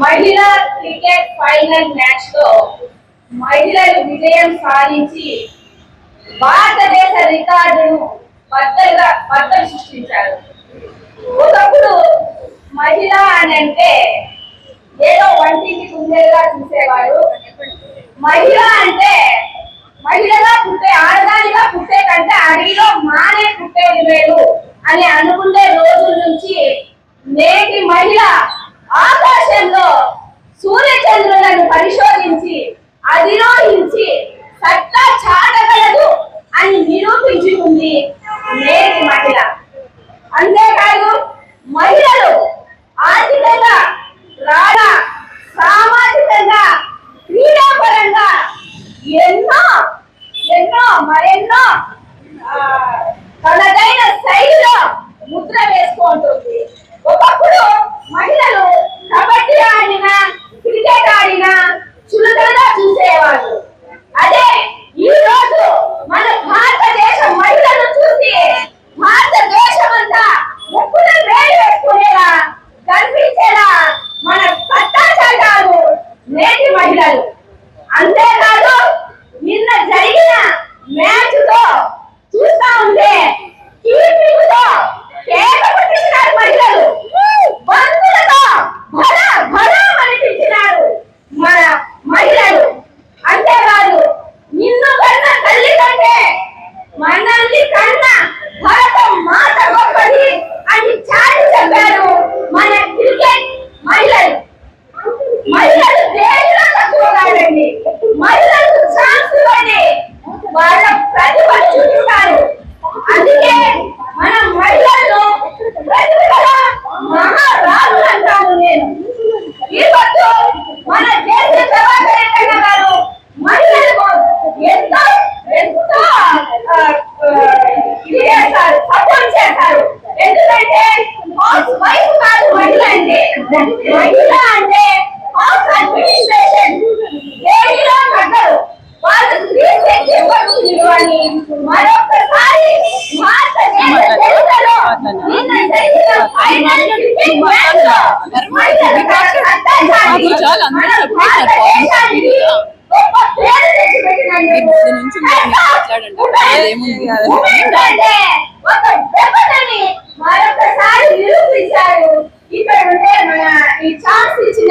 మహిళా cricket final మ్యాచ్లో మహిళలు విజయం సాధించి భారతదేశ రికార్డును బద్దలుగా బద్దలు సృష్టించారు. ఒకప్పుడు మహిళ అని అంటే ఏదో వంటికి కుందేలుగా చూసేవారు. మహిళ అంటే మహిళగా పుట్టే ఆడదానిగా పుట్టే కంటే అడవిలో మానే పుట్టేది మేలు అని అనుకునే రోజుల నుంచి నేటి మహిళ ఆకాశంలో తల్లిదండ్రులను పరిశోధించి అధిరోహించి సత్తా చాటగలదు అని నిరూపించుకుంది నేటి మహిళ. అంతేకాదు మహిళలు ఆర్థికంగా రాగా సామాజికంగా క్రీడాపరంగా ఎన్నో ఎన్నో మరెన్నో తనదైన శైలిలో ముద్ర వేసుకుంటుంది. అంతేకాదు నిన్న దీని నుంచి మాట్లాడండి. ఏముంది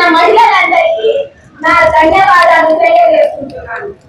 మహిళలందరికీ నా ధన్యవాదాలు తెలియజేసుకుంటున్నాను.